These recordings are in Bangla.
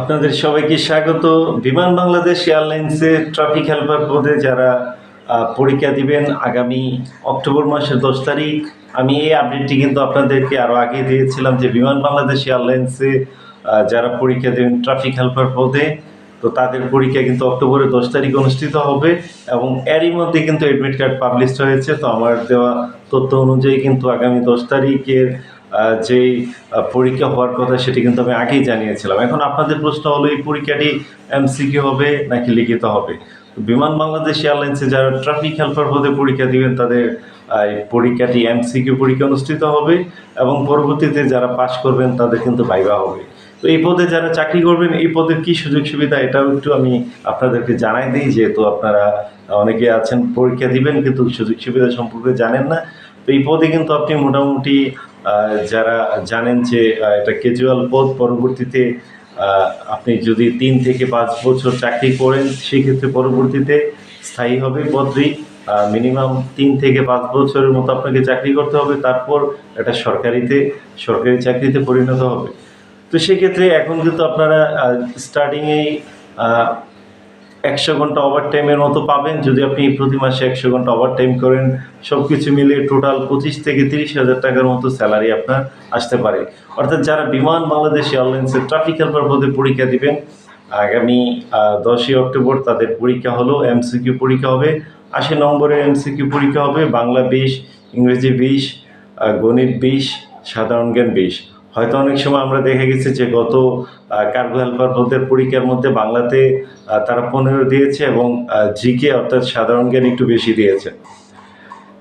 আপনাদের সবাইকে স্বাগত। বিমান বাংলাদেশ এয়ারলাইন্সের ট্রাফিক হেল্পার পদে যারা পরীক্ষা দিবেন আগামী অক্টোবর মাসের দশ তারিখ, আমি এই আপডেটটি কিন্তু আপনাদেরকে আরও আগে দিয়েছিলাম যে বিমান বাংলাদেশ এয়ারলাইন্সে যারা পরীক্ষা দেবেন ট্রাফিক হেল্পার পদে, তো তাদের পরীক্ষা কিন্তু অক্টোবরের দশ তারিখ অনুষ্ঠিত হবে এবং এরই মধ্যে কিন্তু অ্যাডমিট কার্ড পাবলিশ হয়েছে। তো আমার দেওয়া তথ্য অনুযায়ী কিন্তু আগামী দশ তারিখের যেই পরীক্ষা হওয়ার কথা সেটি কিন্তু আমি আগেই জানিয়েছিলাম। এখন আপনাদের প্রশ্ন হলো, এই পরীক্ষাটি এমসিকিউ হবে নাকি লিখিত হবে? বিমান বাংলাদেশ এয়ারলাইন্সে যারা ট্রাফিক হেল্পার পদে পরীক্ষা দিবেন, তাদের পরীক্ষাটি এমসিকিউ পরীক্ষা অনুষ্ঠিত হবে এবং পরবর্তীতে যারা পাশ করবেন, তাদের কিন্তু ভাইবা হবে। তো এই পদে যারা চাকরি করবেন, এই পদের কি সুযোগ সুবিধা, এটাও একটু আমি আপনাদেরকে জানাই দিই, যেহেতু আপনারা অনেকে আছেন, পরীক্ষা দিবেন, কিন্তু সুযোগ সুবিধা সম্পর্কে জানেন না। তো এই পদে কিন্তু আপনি মোটামুটি যারা জানেন যে এটা ক্যাজুয়াল পদ, পরবর্তীতে আপনি যদি তিন থেকে পাঁচ বছর চাকরি করেন, সেক্ষেত্রে পরবর্তীতে স্থায়ী হবে পদটি। মিনিমাম তিন থেকে পাঁচ বছরের মতো আপনাকে চাকরি করতে হবে। তারপর এটা সরকারিতে, সরকারি চাকরিতে পরিণত হবে। তো সেক্ষেত্রে এখন কিন্তু আপনারা স্টার্টিংয়েই একশো ঘণ্টা ওভার টাইমের মতো পাবেন। যদি আপনি প্রতি মাসে একশো ঘণ্টা ওভার টাইম করেন সব কিছু মিলিয়ে টোটাল পঁচিশ থেকে তিরিশ হাজার টাকার মতো স্যালারি আপনার আসতে পারে। অর্থাৎ যারা বিমান বাংলাদেশ এয়ারলাইন্সের ট্রাফিক হেল্পার পদে পরীক্ষা দিবেন, আগামী দশই অক্টোবর তাদের পরীক্ষা হলো এমসিকিউ পরীক্ষা হবে। আশি নম্বরের এমসিকিউ পরীক্ষা হবে, বাংলা বিশ, ইংরেজি বিশ গণিত বিশ, সাধারণ জ্ঞান বিশ। হয়তো অনেক সময় আমরা দেখে গেছি যে গত কার্গো হেল্পার পরীক্ষার মধ্যে বাংলাতে তারা পনেরো দিয়েছে এবং জিকে অর্থাৎ সাধারণ জ্ঞান একটু বেশি দিয়েছে।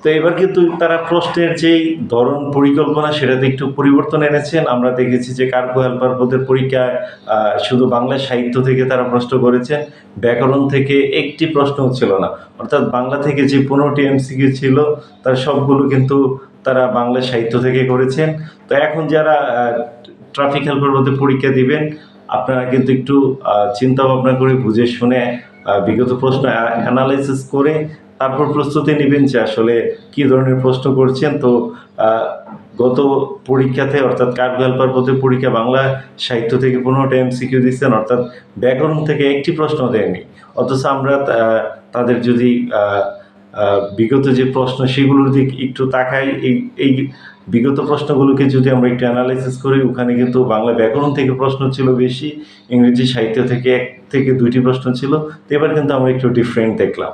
তো এবার কিন্তু তারা প্রশ্নের যেই ধরন পরিকল্পনা সেটাতে একটু পরিবর্তন এনেছেন। আমরা দেখেছি যে কার্গো হেল্পার পদের পরীক্ষায় শুধু বাংলা সাহিত্য থেকে তারা প্রশ্ন করেছেন, ব্যাকরণ থেকে একটি প্রশ্নও ছিল না। অর্থাৎ বাংলা থেকে যে পনেরোটি এমসিকিউ ছিল, তার সবগুলো কিন্তু তারা বাংলা সাহিত্য থেকে করেছেন। তো এখন যারা ট্রাফিক হেল্পার পদে পরীক্ষা দিবেন, আপনারা কিন্তু একটু চিন্তা ভাবনা করে বুঝে শুনে বিগত প্রশ্ন অ্যানালাইসিস করে তারপর প্রস্তুতি নেবেন যে আসলে কী ধরনের প্রশ্ন করছেন। তো গত পরীক্ষাতে অর্থাৎ কার্ড হেল্পার পথে পরীক্ষা বাংলা সাহিত্য থেকে পনেরোটা এমসিকিউ দিচ্ছেন, অর্থাৎ ব্যাকরণ থেকে একটি প্রশ্ন দেয়নি। অথচ আমরা তাদের যদি বিগত যে প্রশ্ন সেগুলোর দিক একটু তাকাই, এই এই বিগত প্রশ্নগুলোকে যদি আমরা একটু অ্যানালাইসিস করি, ওখানে কিন্তু বাংলা ব্যাকরণ থেকে প্রশ্ন ছিল বেশি, ইংরেজি সাহিত্য থেকে এক থেকে দুইটি প্রশ্ন ছিল, তো এবার কিন্তু আমরা একটু ডিফারেন্ট দেখলাম।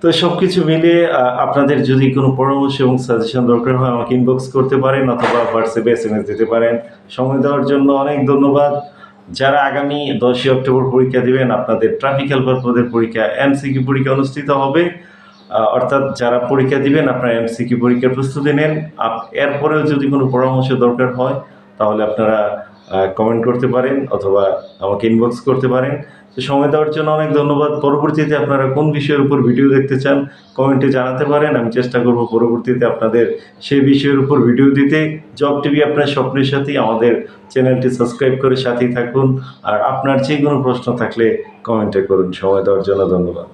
তো সব কিছু মিলিয়ে আপনাদের যদি কোনো পরামর্শ এবং সাজেশন দরকার হয়, আমাকে ইনবক্স করতে পারেন অথবা হোয়াটসঅ্যাপে এস এম এস দিতে পারেন। সময় দেওয়ার জন্য অনেক ধন্যবাদ। যারা আগামী দশই অক্টোবর পরীক্ষা দিবেন, আপনাদের ট্রাফিক হেল্পার পদের পরীক্ষা এমসিকিউ পরীক্ষা অনুষ্ঠিত হবে। অর্থাৎ যারা পরীক্ষা দিবেন, আপনারা এমসিকিউ পরীক্ষার প্রস্তুতি নেন। এরপরেও যদি কোনো পরামর্শ দরকার হয়, তাহলে আপনারা কমেন্ট করতে পারেন অথবা আমাকে ইনবক্স করতে পারেন। তো সময় দেওয়ার জন্য অনেক ধন্যবাদ। পরবর্তীতে আপনারা কোন বিষয়ের উপর ভিডিও দেখতে চান কমেন্টে জানাতে পারেন। আমি চেষ্টা করব পরবর্তীতে আপনাদের সেই বিষয়ের উপর ভিডিও দিতে। জব টিভি আপনার স্বপ্নের সাথেই, আমাদের চ্যানেলটি সাবস্ক্রাইব করে সাথেই থাকুন। আর আপনার যে কোনো প্রশ্ন থাকলে কমেন্টে করুন। সময় দেওয়ার জন্য ধন্যবাদ।